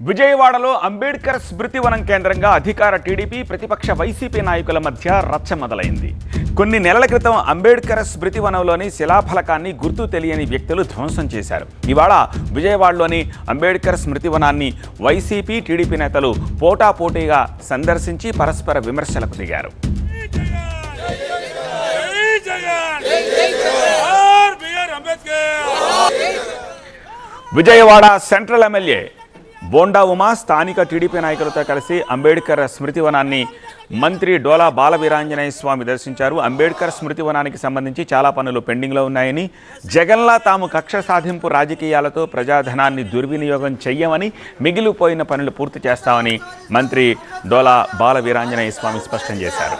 విజయవాడలో అంబేద్కర్ స్మృతి వనం కేంద్రంగా అధికార టీడీపీ ప్రతిపక్ష వైసీపీ నాయకుల మధ్య రచ్చ మొదలైంది. కొన్ని నెలల క్రితం అంబేద్కర్ స్మృతి వనంలోని శిలాఫలకాన్ని గుర్తు తెలియని వ్యక్తులు ధ్వంసం చేశారు. ఇవాళ విజయవాడలోని అంబేద్కర్ స్మృతి వనాన్ని వైసీపీ టీడీపీ నేతలు పోటాపోటీగా సందర్శించి పరస్పర విమర్శలకు దిగారు. విజయవాడ సెంట్రల్ ఎమ్మెల్యే బోండా ఉమా స్థానిక టీడీపీ నాయకులతో కలిసి అంబేద్కర్ స్మృతి వనాన్ని మంత్రి డోలా బాల వీరాంజనేయ స్వామి దర్శించారు. అంబేద్కర్ స్మృతి వనానికి సంబంధించి చాలా పనులు పెండింగ్లో ఉన్నాయని జగన్లా తాము కక్ష సాధింపు రాజకీయాలతో ప్రజాధనాన్ని దుర్వినియోగం చెయ్యమని మిగిలిపోయిన పనులు పూర్తి చేస్తామని మంత్రి డోలా బాల వీరాంజనేయ స్వామి స్పష్టం చేశారు.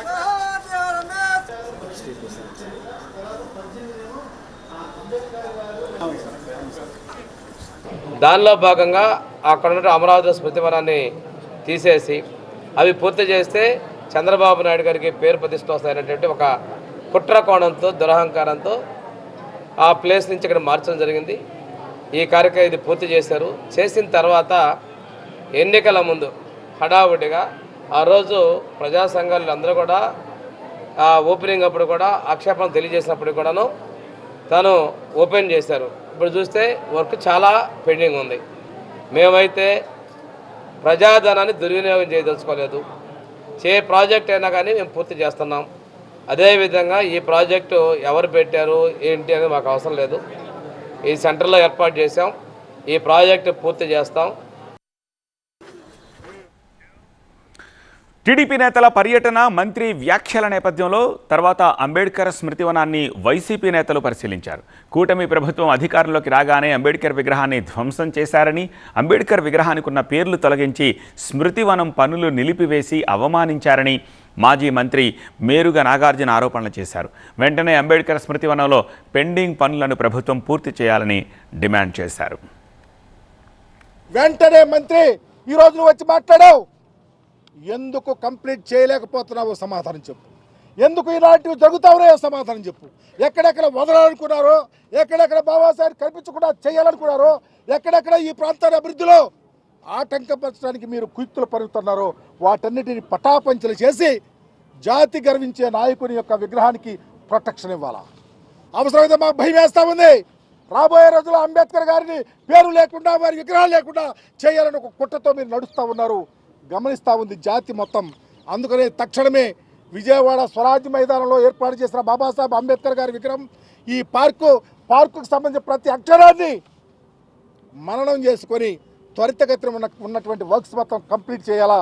దానిలో భాగంగా అక్కడ ఉన్న అమరావతి స్మృతివనాన్ని తీసేసి అవి పూర్తి చేస్తే చంద్రబాబు నాయుడు గారికి పేరు ప్రతిష్ట వస్తాయనేటువంటి ఒక కుట్ర కోణంతో దురహంకారంతో ఆ ప్లేస్ నుంచి ఇక్కడ మార్చడం జరిగింది. ఈ కార్యక్రమం ఇది పూర్తి చేశారు. చేసిన తర్వాత ఎన్నికల ముందు హడావుడిగా ఆ రోజు ప్రజా సంఘాలు అందరూ కూడా ఆ ఓపెనింగ్ అప్పుడు కూడా ఆక్షేపణ తెలియజేసినప్పుడు కూడాను తను ఓపెన్ చేశారు. ఇప్పుడు చూస్తే వర్క్ చాలా పెండింగ్ ఉంది. మేమైతే ప్రజాధనాన్ని దుర్వినియోగం చేయదలుచుకోలేదు. చే ప్రాజెక్ట్ అయినా కానీ మేము పూర్తి చేస్తున్నాం. అదేవిధంగా ఈ ప్రాజెక్టు ఎవరు పెట్టారు ఏంటి అనేది మాకు అవసరం లేదు. ఈ సెంటర్లో ఏర్పాటు చేసాం ఈ ప్రాజెక్టు పూర్తి చేస్తాం. టీడీపీ నేతల పర్యటన మంత్రి వ్యాఖ్యల నేపథ్యంలో తర్వాత అంబేద్కర్ స్మృతివనాన్ని వైసీపీ నేతలు పరిశీలించారు. కూటమి ప్రభుత్వం అధికారంలోకి రాగానే అంబేద్కర్ విగ్రహాన్ని ధ్వంసం చేశారని అంబేద్కర్ విగ్రహానికి ఉన్న పేర్లు తొలగించి స్మృతివనం పనులు నిలిపివేసి అవమానించారని మాజీ మంత్రి మేరుగ నాగార్జున ఆరోపణలు చేశారు. వెంటనే అంబేద్కర్ స్మృతివనంలో పెండింగ్ పనులను ప్రభుత్వం పూర్తి చేయాలని డిమాండ్ చేశారు. వెంటనే మంత్రి ఈరోజు వచ్చి మాట్లాడావు. ఎందుకు కంప్లీట్ చేయలేకపోతున్నావో సమాధానం చెప్పు. ఎందుకు ఇలాంటివి జరుగుతావునో సమాధానం చెప్పు. ఎక్కడెక్కడ వదలాలనుకున్నారో ఎక్కడెక్కడ బాబాసాహెబ్ కనిపించకుండా చేయాలనుకున్నారో ఎక్కడెక్కడ ఈ ప్రాంతాల అభివృద్ధిలో ఆటంకపరచడానికి మీరు కుయుక్తులు పరుగుతున్నారో వాటన్నిటిని పటాపంచలు చేసి జాతి గర్వించే నాయకుని యొక్క విగ్రహానికి ప్రొటెక్షన్ ఇవ్వాలా? అవసరమైతే మాకు భయం వేస్తా ఉంది. రాబోయే రోజుల్లో అంబేద్కర్ గారిని పేరు లేకుండా వారి విగ్రహాలు లేకుండా చేయాలని ఒక కుట్రతో మీరు నడుస్తూ ఉన్నారు. గమనిస్తూ ఉంది జాతి మొత్తం. అందుకనే తక్షణమే విజయవాడ స్వరాజ్య మైదానంలో ఏర్పాటు చేసిన బాబాసాహెబ్ అంబేద్కర్ గారి విగ్రహం ఈ పార్కు పార్కుకు సంబంధించిన ప్రతి అక్షరాన్ని మననం చేసుకొని త్వరితగతిన ఉన్న ఉన్నటువంటి వర్క్స్ మొత్తం కంప్లీట్ చేయాలా?